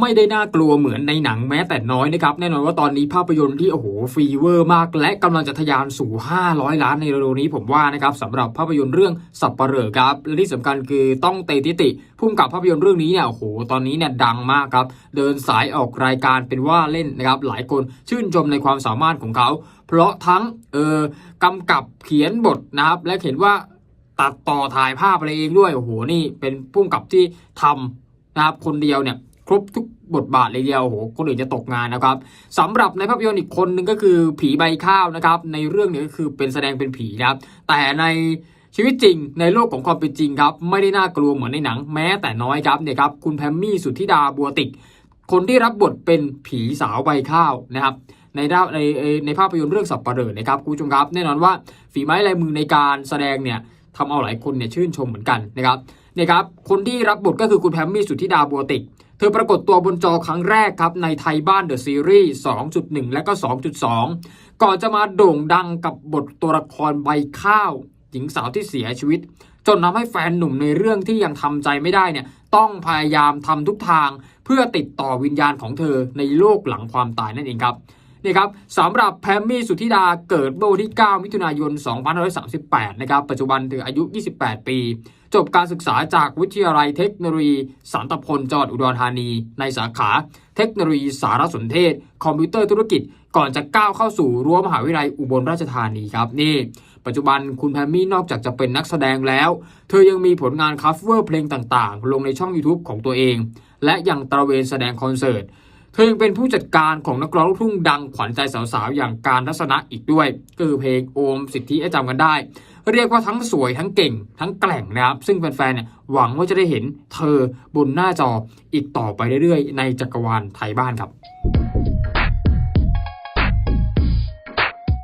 ไม่ได้น่ากลัวเหมือนในหนังแม้แต่น้อยนะครับแน่นอนว่าตอนนี้ภาพยนตร์ที่โอ้โหฟีเวอร์มาก และกำลังจะทะยานสู่ 500 ล้านในเร็วนี้ผมว่านะครับสำหรับภาพยนตร์เรื่องสับปะเหร่อครับและที่สำคัญคือต้องเตติติพุ่มกับภาพยนตร์เรื่องนี้เนี่ยโอ้โหตอนนี้เนี่ยดังมากครับเดินสายออกรายการเป็นว่าเล่นนะครับหลายคนชื่นชมในความสามารถของเขา เพราะทั้งเออกำกับเขียนบทนะครับและเห็นว่าตัดต่อถ่ายภาพอะไรเองด้วยโอ้โหนี่เป็นพุ่มกับที่ทำนะครับคนเดียวเนี่ย รบทุกบทบาทเลยเดียวโหคนอื่นจะตกงานนะครับสำหรับในภาพยนตร์อีกคนหนึ่งก็คือผีใบข้าวนะครับ ในเรื่องนี้ก็คือเป็นแสดงเป็นผีนะครับ แต่ในชีวิตจริงในโลกของความเป็นจริงครับ ไม่ได้น่ากลัวเหมือนในหนังแม้แต่น้อยครับเนี่ยครับคุณแพมมี่สุทธิดาบัวติก คนที่รับบทเป็นผีสาวใบข้าวนะครับในในในในภาพยนตร์เรื่องสับปะเหร่อนะครับคุณผู้ชมครับ แน่นอนว่าฝีไม้ลายมือในการแสดงเนี่ยทำเอาหลายคนเนี่ยชื่นชมเหมือนกันนะครับ นี่ยครับคนที่รับบทก็คือคุณแพมมี่สุทธิดาบัวติก เธอปรากฏตัวบนจอครั้งแรกครับ ในไทยบ้านเดอะซีรีส์ 2.1 และก็ 2.2 ก่อนจะมาโด่งดังกับบทตัวละครใบข้าว หญิงสาวที่เสียชีวิต จนทำให้แฟนหนุ่มในเรื่องที่ยังทำใจไม่ได้เนี่ยต้องพยายามทำทุกทาง เพื่อติดต่อวิญญาณของเธอในโลกหลังความตายนั่นเองครับ นี่ครับสำหรับแพมมี่สุธิดาเกิดเมื่อวันที่ 9 มิถุนายน 2538 นะครับ ปัจจุบันเธออายุ 28 ปี จบการศึกษาจากวิทยาลัยเทคโนโลยีสันตพลจังหวัดอุดรธานี ในสาขา เทคโนโลยีสารสนเทศ คอมพิวเตอร์ธุรกิจ ก่อนจะก้าวเข้าสู่รั้วมหาวิทยาลัยอุบลราชธานีครับนี่ ปัจจุบันคุณแพมมี่นอกจากจะเป็นนักแสดงแล้ว เธอยังมีผลงานคัฟเวอร์เพลงต่างๆ ลงในช่อง YouTube ของตัวเอง และยังตระเวนแสดงคอนเสิร์ต เธอยังเป็นผู้จัดการของนักร้องลูกทุ่งดังขวัญใจสาวๆอย่างการทัศนะอีกด้วยก็คือเพลงโอมสิทธิจำกันได้ เรียกว่าทั้งสวยทั้งเก่ง ทั้งแกล่งนะครับ ซึ่งแฟนๆเนี่ยหวังว่าจะได้เห็นเธอบนหน้าจออีกต่อไปเรื่อยๆ ในจักรวาลไทยบ้านครับ